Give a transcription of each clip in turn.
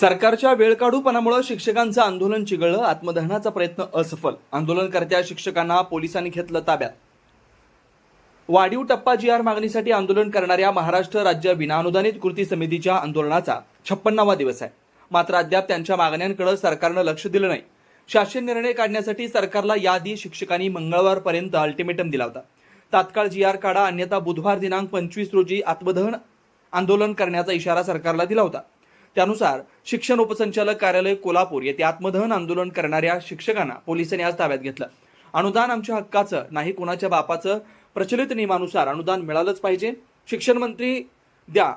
सरकारच्या वेळकाढूपणामुळे शिक्षकांचं आंदोलन चिघळलं आत्मदहनाचा प्रयत्न असफल. आंदोलनकर्त्या शिक्षकांना पोलिसांनी घेतलं ताब्यात. वाढीव टप्पा जी आर मागणीसाठी आंदोलन करणाऱ्या महाराष्ट्र राज्य विनाअनुदानित कृती समितीच्या आंदोलनाचा छप्पन्नावा दिवस आहे. मात्र अद्याप त्यांच्या मागण्यांकडे सरकारनं लक्ष दिलं नाही. शासन निर्णय काढण्यासाठी सरकारला याआधी शिक्षकांनी मंगळवारपर्यंत अल्टिमेटम दिला होता. तात्काळ जी आर काढा अन्यथा बुधवार दिनांक पंचवीस रोजी आत्मदहन आंदोलन करण्याचा इशारा सरकारला दिला होता. त्यानुसार शिक्षण उपसंचालक कार्यालय कोल्हापूर येथे आत्मदहन आंदोलन करणाऱ्या शिक्षकांना पोलिसांनी आज ताब्यात घेतलं. अनुदान आमच्या हक्काचं नाही कुणाच्या बापाचं. प्रचलित नियमानुसार अनुदान मिळालंच पाहिजे. शिक्षण मंत्री द्या.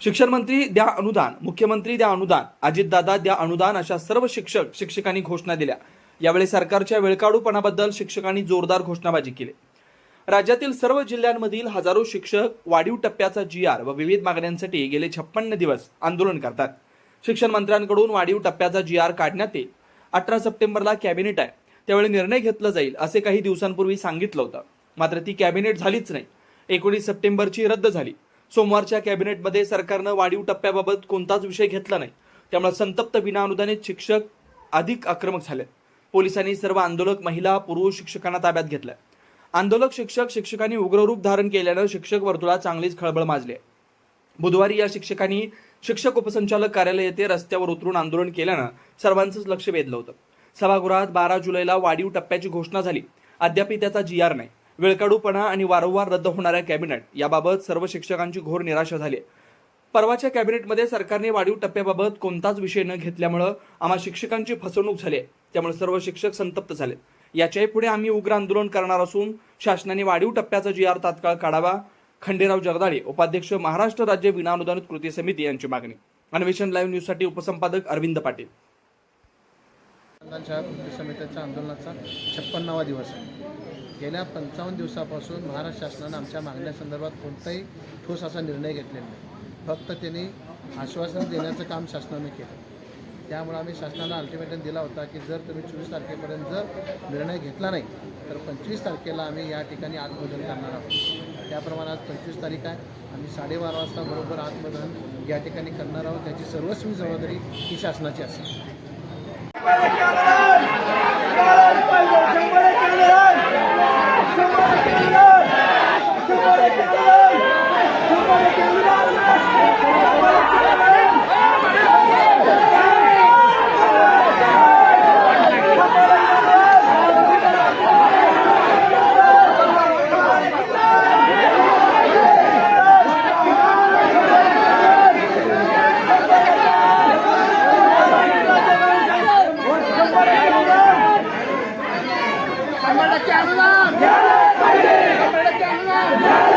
शिक्षण मंत्री द्या अनुदान मुख्यमंत्री द्या अनुदान अजितदादा द्या अनुदान अशा सर्व शिक्षक शिक्षकांनी घोषणा दिल्या. यावेळी सरकारच्या वेळकाडूपणाबद्दल शिक्षकांनी जोरदार घोषणाबाजी केली. राज्यातील सर्व जिल्ह्यांमधील हजारो शिक्षक वाढीव टप्प्याचा जी आर व विविध मागण्यांसाठी गेले छप्पन्न दिवस आंदोलन करतात. शिक्षण मंत्र्यांकडून वाढीव टप्प्याचा जी आर काढण्यात येईल. अठरा सप्टेंबरला कॅबिनेट आहे. त्यावेळी निर्णय घेतला जाईल असे काही दिवसांपूर्वी सांगितलं होतं. मात्र ती कॅबिनेट झालीच नाही. एकोणीस सप्टेंबरची रद्द झाली. सोमवारच्या कॅबिनेटमध्ये सरकारनं वाढीव टप्प्याबाबत कोणताच विषय घेतला नाही. त्यामुळे संतप्त विनाअनुदानित शिक्षक अधिक आक्रमक झाले. पोलिसांनी सर्व आंदोलक महिला पुरुष शिक्षकांना ताब्यात घेतलंय आंदोलक शिक्षक शिक्षकांनी उग्र रूप धारण केल्यानं शिक्षक वर्तुळात चांगलीच खळबळ माजली बुधवारी या शिक्षकांनी शिक्षक उपसंचालक कार्यालय येथे रस्त्यावर उतरून आंदोलन केल्यानं सर्वांचंच लक्ष वेधलं होतं. सभागृहात बारा जुलैला वाढीव टप्प्याची घोषणा झाली. अद्यापही त्याचा जी आर नाही. वेळकाडूपणा आणि वारंवार रद्द होणाऱ्या कॅबिनेट याबाबत सर्व शिक्षकांची घोर निराशा झाली परवाच्या कॅबिनेटमध्ये सरकारने वाढीव टप्प्याबाबत कोणताच विषय न घेतल्यामुळं आम्हा शिक्षकांची फसवणूक झाली आहे. त्यामुळे सर्व शिक्षक संतप्त झाले. याच्याही पुढे आम्ही उग्र आंदोलन करणार असून शासनाने वाढीव टप्प्याचा जी आर तात्काळ काढावा. खंडेराव जगदाळे उपाध्यक्ष महाराष्ट्र राज्य विनाअनुदानित कृती समिती यांची मागणी. अन्वेषण लाईव्ह न्यूजसाठी उपसंपादक अरविंद पाटील. कृती समितीच्या आंदोलनाचा छप्पन्नावा दिवस आहे. गेल्या पंचावन्न दिवसापासून महाराष्ट्र शासनानं आमच्या मागण्यासंदर्भात कोणताही ठोस असा निर्णय घेतलेला नाही. फक्त त्यांनी आश्वासन देण्याचं काम शासनाने केलं. त्यामुळे आम्ही शासनाला अल्टिमेटम दिला होता की जर तुम्ही चोवीस तारखेपर्यंत जर निर्णय घेतला नाही तर पंचवीस तारखेला आम्ही या ठिकाणी आत्मदहन करणार आहोत. त्याप्रमाणे आज पंचवीस तारीख आहे. आम्ही साडेबारा वाजता बरोबर आत्मदहन या ठिकाणी करणार आहोत. त्याची सर्वस्वी जबाबदारी ही शासनाची असेल. Yeah.